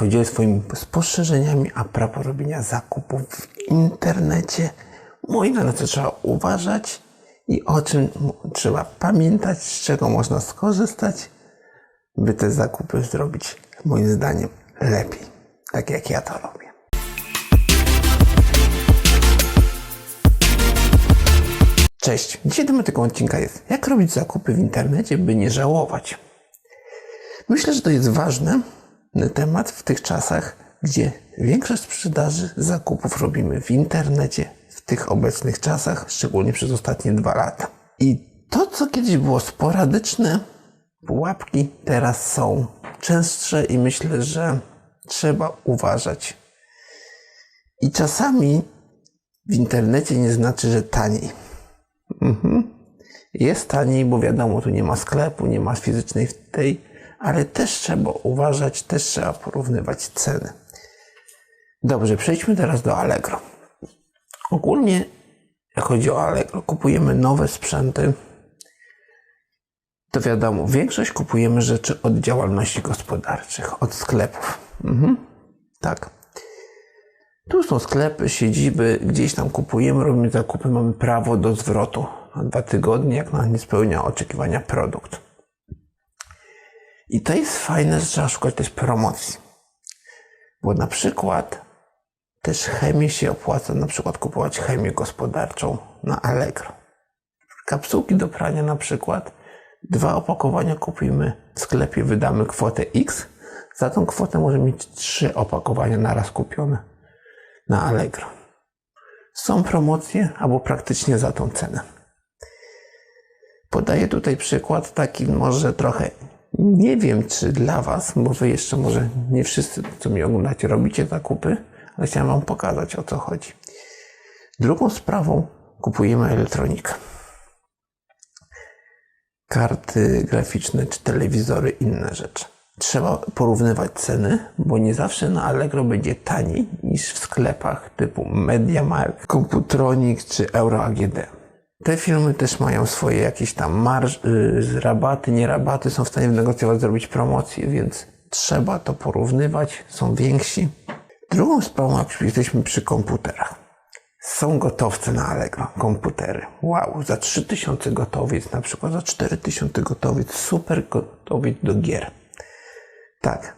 podzielę swoimi spostrzeżeniami a propos robienia zakupów w internecie. Moi na co trzeba uważać i o czym trzeba pamiętać, z czego można skorzystać, by te zakupy zrobić moim zdaniem lepiej, tak jak ja to robię. Cześć, dzisiaj temat tego odcinka jest jak robić zakupy w internecie, by nie żałować. Myślę, że to jest ważny temat w tych czasach, gdzie większość sprzedaży zakupów robimy w internecie, w tych obecnych czasach, szczególnie przez ostatnie dwa lata. I to, co kiedyś było sporadyczne, pułapki teraz są częstsze i myślę, że trzeba uważać. I czasami w internecie nie znaczy, że taniej. Jest taniej, bo wiadomo, tu nie ma sklepu, nie ma fizycznej tej, ale też trzeba uważać, też trzeba porównywać ceny. Dobrze, przejdźmy teraz do Allegro. Ogólnie, jak chodzi o Allegro, kupujemy nowe sprzęty. To wiadomo, większość kupujemy rzeczy od działalności gospodarczych, od sklepów. Mhm. Tak. Tu są sklepy, siedziby, gdzieś tam kupujemy, robimy zakupy, mamy prawo do zwrotu na dwa tygodnie, jak na nie spełnia oczekiwania produkt. I to jest fajne, że trzeba szukać też promocji. Bo na przykład też chemię się opłaca, na przykład kupować chemię gospodarczą na Allegro. Kapsułki do prania na przykład, dwa opakowania kupimy w sklepie, wydamy kwotę X, za tą kwotę możemy mieć trzy opakowania naraz kupione na Allegro. Są promocje albo praktycznie za tą cenę. Podaję tutaj przykład taki może trochę nie wiem czy dla Was, bo Wy jeszcze może nie wszyscy, co mnie oglądacie, robicie zakupy, ale chciałem Wam pokazać o co chodzi. Drugą sprawą kupujemy elektronikę. Karty graficzne czy telewizory, inne rzeczy. Trzeba porównywać ceny, bo nie zawsze na Allegro będzie taniej niż w sklepach typu MediaMarkt, Computronic czy EuroAGD. Te firmy też mają swoje jakieś tam marż, yy, rabaty, nie rabaty, są w stanie wynegocjować, zrobić promocje, więc trzeba to porównywać, są więksi. Drugą sprawą, jak jesteśmy przy komputerach. Są gotowce na Allegro, komputery. Wow, za 3000 gotowiec, na przykład za 4000 gotowiec, super gotowiec do gier. Tak,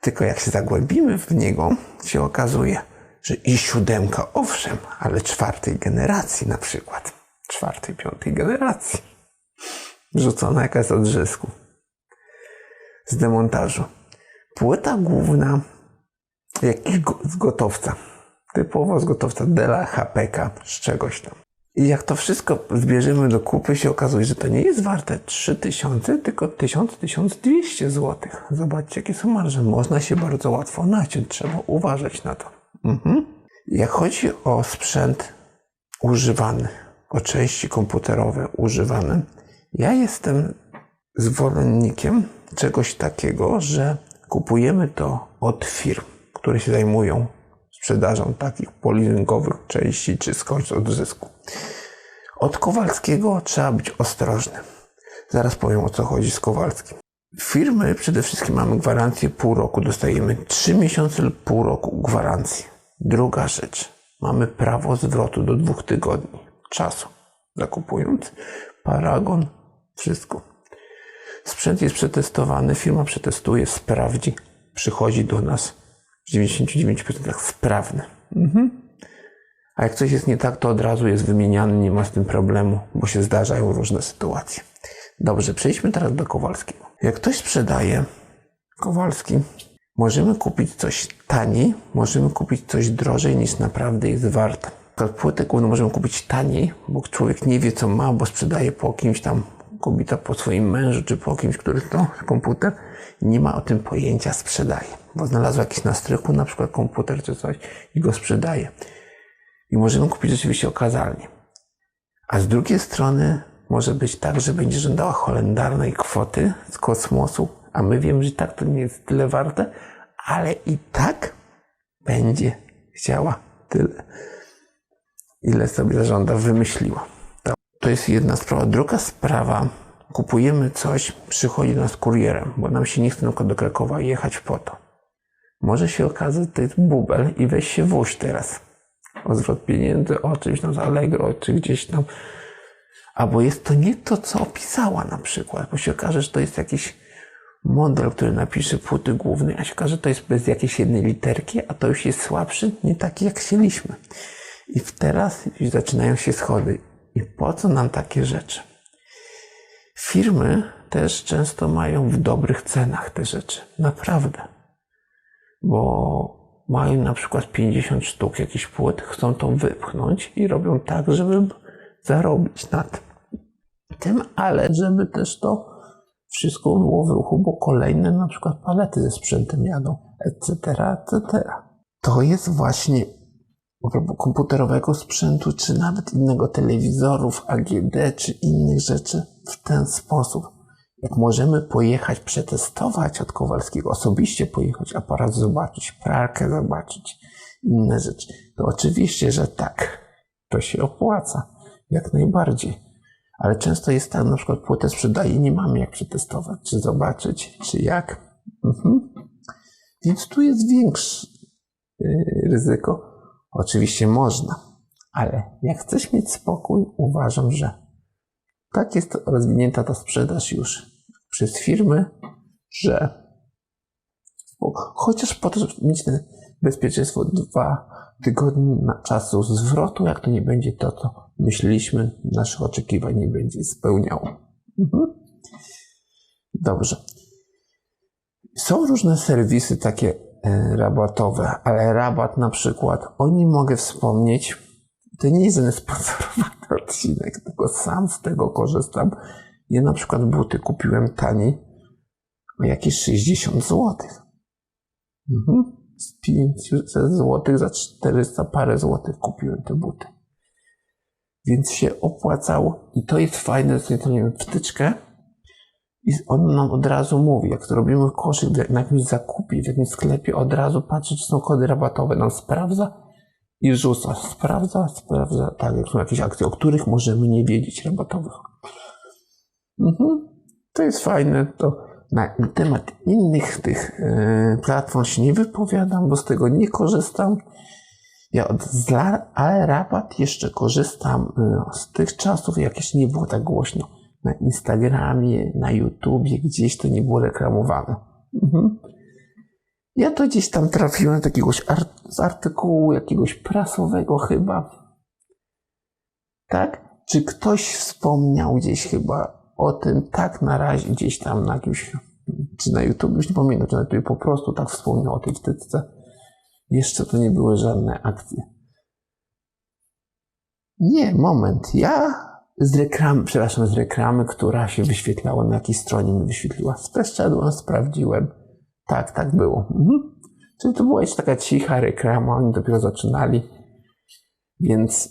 tylko jak się zagłębimy w niego, się okazuje, że i siódemka, owszem, ale czwartej generacji na przykład. Czwartej, piątej generacji. Rzucona jakaś od zysku. Z demontażu. Płyta główna jakiś go, z gotowca. Typowo z gotowca Dela, HPK, z czegoś tam. I jak to wszystko zbierzemy do kupy, się okazuje, że to nie jest warte 3000, tylko 1000-1200 zł. Zobaczcie, jakie są marże. Można się bardzo łatwo naciąć. Trzeba uważać na to. Mhm. Jak chodzi o sprzęt używany, o części komputerowe używane, ja jestem zwolennikiem czegoś takiego, że kupujemy to od firm, które się zajmują sprzedażą takich polizingowych części czy skądś od zysku. Od Kowalskiego trzeba być ostrożnym. Zaraz powiem o co chodzi z Kowalskim. Firmy przede wszystkim mamy gwarancję pół roku, dostajemy 3 miesiące lub pół roku gwarancji. Druga rzecz, mamy prawo zwrotu do dwóch tygodni czasu zakupując. Paragon, wszystko. Sprzęt jest przetestowany, firma przetestuje, sprawdzi, przychodzi do nas w 99% sprawny. Mhm. A jak coś jest nie tak, to od razu jest wymieniany, nie ma z tym problemu, bo się zdarzają różne sytuacje. Dobrze, przejdźmy teraz do Kowalskiego. Jak ktoś sprzedaje Kowalski, możemy kupić coś taniej, możemy kupić coś drożej niż naprawdę jest warte. Płytę główną możemy kupić taniej, bo człowiek nie wie co ma, bo sprzedaje po kimś tam, kobieta po swoim mężu, czy po kimś, który to komputer, nie ma o tym pojęcia, sprzedaje. Bo znalazł jakiś na strychu, na przykład komputer czy coś i go sprzedaje. I możemy kupić rzeczywiście okazalnie. A z drugiej strony może być tak, że będzie żądała holendarnej kwoty z kosmosu, a my wiemy, że tak to nie jest tyle warte, ale i tak będzie chciała tyle, ile sobie zażąda, wymyśliła. To, to jest jedna sprawa. Druga sprawa, kupujemy coś, przychodzi do nas kurierem, bo nam się nie chce przykład do Krakowa jechać po to. Może się okazać, że to jest bubel i weź się wóź teraz. O zwrot pieniędzy, o czymś tam z Allegro, czy gdzieś tam. Albo jest to nie to, co opisała na przykład, bo się okaże, że to jest jakiś model, który napisze płyty głównej, a się okaże, że to jest bez jakiejś jednej literki, a to już jest słabszy, nie taki jak chcieliśmy. I teraz już zaczynają się schody. I po co nam takie rzeczy? Firmy też często mają w dobrych cenach te rzeczy. Naprawdę. Bo mają na przykład 50 sztuk jakichś płyt, chcą to wypchnąć i robią tak, żeby zarobić na tym, ale żeby też to wszystko było w ruchu, bo kolejne na przykład palety ze sprzętem jadą, etc., etc. To jest właśnie komputerowego sprzętu, czy nawet innego telewizorów, AGD, czy innych rzeczy w ten sposób. Jak możemy pojechać, przetestować od Kowalskiego, osobiście pojechać, aparat zobaczyć, pralkę zobaczyć, inne rzeczy, to oczywiście, że tak, to się opłaca, jak najbardziej. Ale często jest tak, na przykład płytę sprzedaje, nie mamy jak przetestować, czy zobaczyć, czy jak. Mhm. Więc tu jest większe yy, ryzyko. Oczywiście można, ale jak chcesz mieć spokój, uważam, że tak jest rozwinięta ta sprzedaż już przez firmy, że chociaż po to, żeby mieć ten bezpieczeństwo dwa tygodnie na czasu zwrotu, jak to nie będzie to, co myśleliśmy, naszych oczekiwań nie będzie spełniało. Mhm. Dobrze. Są różne serwisy takie rabatowe, ale rabat na przykład, o nim mogę wspomnieć, to nie jest sponsorowany odcinek, tylko sam z tego korzystam. Ja na przykład buty kupiłem taniej o jakieś 60 zł. Mhm. Z 500 zł za 400 parę złotych kupiłem te buty. Więc się opłacało i to jest fajne, że to nie wiem, wtyczkę i on nam od razu mówi, jak to robimy koszyk na jakimś zakupie, w jakimś sklepie, od razu patrzy, czy są kody rabatowe, nam sprawdza i rzuca. Sprawdza, sprawdza, tak, jak są jakieś akcje, o których możemy nie wiedzieć rabatowych. Mhm. To jest fajne, to na temat innych tych yy, platform się nie wypowiadam, bo z tego nie korzystam. Ja od ale rabat jeszcze korzystam yy, z tych czasów, jak jeszcze nie było tak głośno. Na Instagramie, na YouTubie, gdzieś to nie było reklamowane. Mhm. Ja to gdzieś tam trafiłem z jakiegoś art z artykułu jakiegoś prasowego chyba. Tak? Czy ktoś wspomniał gdzieś chyba o tym tak na razie gdzieś tam na jakimś, czy na YouTube, już nie pamiętam, czy na YouTube po prostu tak wspomniał o tej wtyczce. Jeszcze to nie były żadne akcje. Nie, moment. Ja z reklamy, przepraszam, z reklamy, która się wyświetlała na jakiej stronie mi wyświetliła. Przeszedłem, sprawdziłem. Tak, tak było. Mhm. Czyli to była jeszcze taka cicha reklama, oni dopiero zaczynali. Więc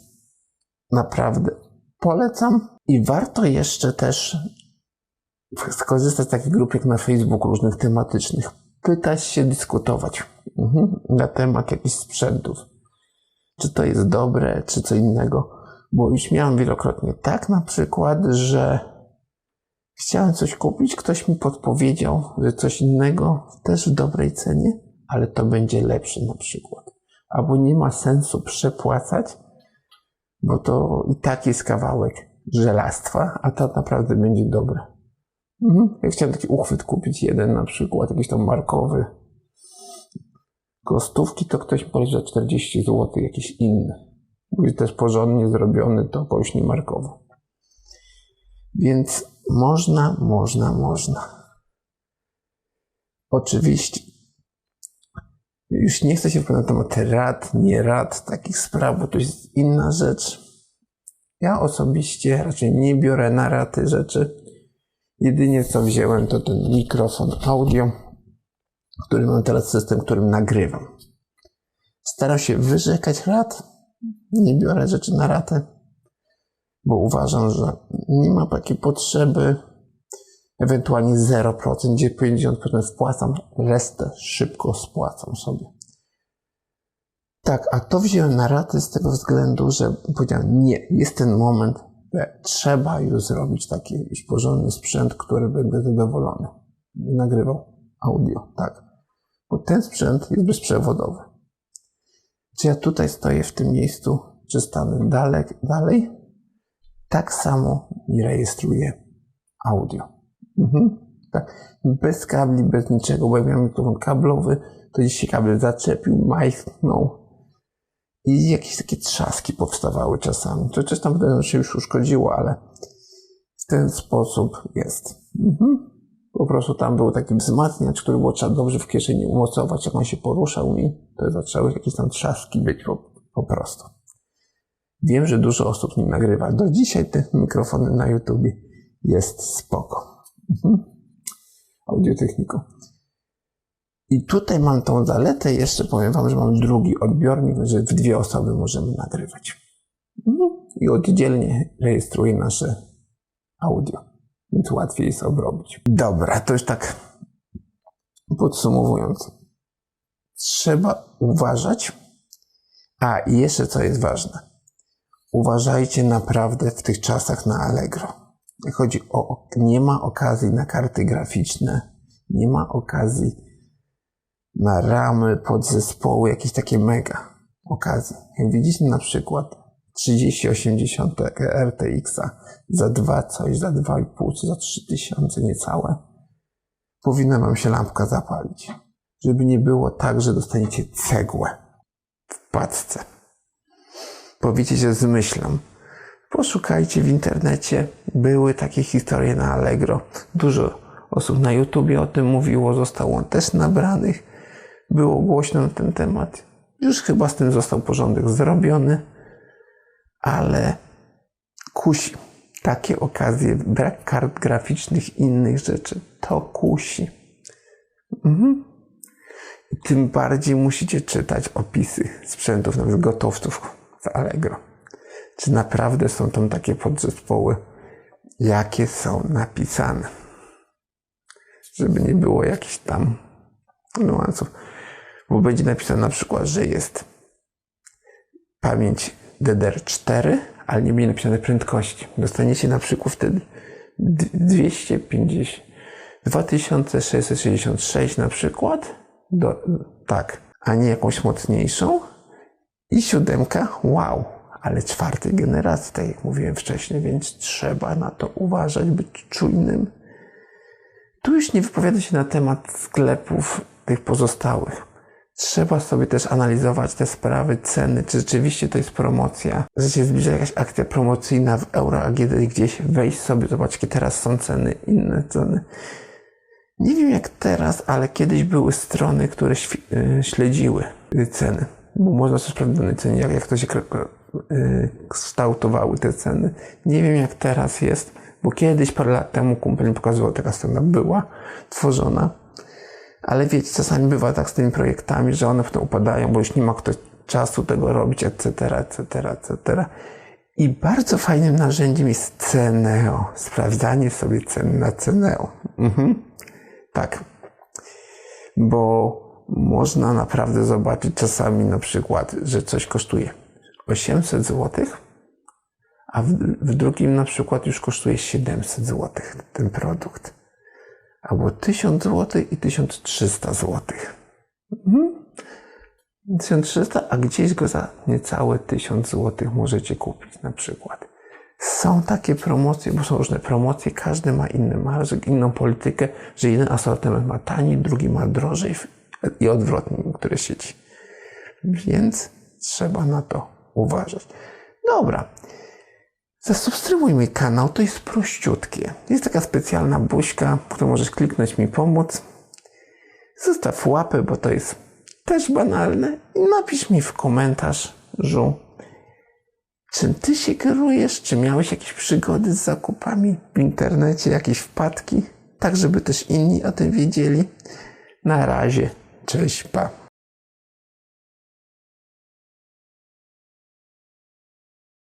naprawdę polecam. I warto jeszcze też skorzystać z takich grup jak na Facebooku, różnych tematycznych. Pytać się, dyskutować mhm. na temat jakichś sprzętów. Czy to jest dobre, czy co innego. Bo już miałem wielokrotnie tak na przykład, że chciałem coś kupić, ktoś mi podpowiedział, że coś innego też w dobrej cenie, ale to będzie lepsze na przykład. Albo nie ma sensu przepłacać, bo to i tak jest kawałek żelastwa, a to naprawdę będzie dobre. Mhm. Ja chciałem taki uchwyt kupić, jeden na przykład, jakiś tam markowy. Kostówki to ktoś za 40 zł, jakiś inny. Mówi też porządnie zrobiony, to kogoś nie markowy. Więc można, można, można. Oczywiście. Już nie chcę się wypowiadać na temat rad, nie rad, takich spraw, bo to jest inna rzecz. Ja osobiście raczej nie biorę na raty rzeczy. Jedynie co wziąłem to ten mikrofon audio, który mam teraz system, którym nagrywam. Staram się wyrzekać rat, nie biorę rzeczy na ratę, bo uważam, że nie ma takiej potrzeby. Ewentualnie 0%, gdzie 50% wpłacam, resztę szybko spłacam sobie. Tak, a to wziąłem na raty z tego względu, że powiedziałem, nie, jest ten moment, że trzeba już zrobić taki już porządny sprzęt, który będę zadowolony. Nagrywał audio, tak. bo ten sprzęt jest bezprzewodowy. Czy ja tutaj stoję w tym miejscu, czy stanę dalej, dalej tak samo mi rejestruje audio. Mhm. Tak. Bez kabli, bez niczego, bo jak miałem mikrofon kablowy, to gdzieś się kabel zaczepił, majchnął i jakieś takie trzaski powstawały czasami. To coś tam się już uszkodziło, ale w ten sposób jest. Mhm. Po prostu tam był taki wzmacniacz, który było trzeba dobrze w kieszeni umocować, jak on się poruszał i to zaczęły jakieś tam trzaski być po, po prostu. Wiem, że dużo osób nim nagrywa. Do dzisiaj te mikrofony na YouTubie jest spoko. Mhm. Audiotechniką. I tutaj mam tą zaletę, jeszcze powiem Wam, że mam drugi odbiornik, że w dwie osoby możemy nagrywać. Mhm. I oddzielnie rejestruję nasze audio, więc łatwiej jest obrobić. Dobra, to już tak podsumowując. Trzeba uważać. A, i jeszcze co jest ważne. Uważajcie naprawdę w tych czasach na Allegro. Chodzi o, nie ma okazji na karty graficzne, nie ma okazji na ramy, podzespoły, jakieś takie mega okazje. Jak widzicie na przykład 3080 RTX-a za 2 coś, za 2,5, za 3000 niecałe, powinna wam się lampka zapalić. Żeby nie było tak, że dostaniecie cegłę w paczce. Powiecie, że zmyślam. Poszukajcie w internecie. Były takie historie na Allegro. Dużo osób na YouTubie o tym mówiło. Zostało też nabranych. Było głośno na ten temat. Już chyba z tym został porządek zrobiony. Ale kusi. Takie okazje, brak kart graficznych i innych rzeczy, to kusi. Mhm. Tym bardziej musicie czytać opisy sprzętów, nawet gotowców z Allegro. Czy naprawdę są tam takie podzespoły, jakie są napisane. Żeby nie było jakichś tam niuansów. Bo będzie napisane na przykład, że jest pamięć DDR4, ale nie będzie napisane prędkości. Dostaniecie na przykład wtedy 250, 2666 na przykład, do, tak, a nie jakąś mocniejszą. I siódemka, wow, ale czwartej generacji, tak jak mówiłem wcześniej, więc trzeba na to uważać, być czujnym. Tu już nie wypowiada się na temat sklepów tych pozostałych. Trzeba sobie też analizować te sprawy, ceny, czy rzeczywiście to jest promocja, że się zbliża jakaś akcja promocyjna w Euro AGD gdzieś, wejść sobie, zobaczcie, jakie teraz są ceny, inne ceny. Nie wiem jak teraz, ale kiedyś były strony, które śledziły ceny, bo można też sprawdzić cenie, jak, jak to się kształtowały te ceny. Nie wiem jak teraz jest, bo kiedyś parę lat temu kumpel mi pokazywał, taka strona była tworzona, ale wiecie, czasami bywa tak z tymi projektami, że one potem upadają, bo już nie ma kto czasu tego robić, etc., etc., etc. I bardzo fajnym narzędziem jest Ceneo. Sprawdzanie sobie cen na Ceneo. Mhm. Tak. Bo można naprawdę zobaczyć czasami na przykład, że coś kosztuje 800 zł, a w, w drugim na przykład już kosztuje 700 zł ten produkt. Albo 1000 zł i 1300 zł. Mhm. 1300, a gdzieś go za niecałe 1000 zł możecie kupić na przykład. Są takie promocje, bo są różne promocje, każdy ma inny marżyk, inną politykę, że jeden asortyment ma taniej, drugi ma drożej i odwrotnie niektóre sieci. Więc trzeba na to uważać. Dobra. Zasubskrybuj mój kanał, to jest prościutkie. Jest taka specjalna buźka, którą możesz kliknąć mi pomóc. Zostaw łapę, bo to jest też banalne i napisz mi w komentarzu, czym ty się kierujesz, czy miałeś jakieś przygody z zakupami w internecie, jakieś wpadki, tak żeby też inni o tym wiedzieli. Na razie, cześć, pa.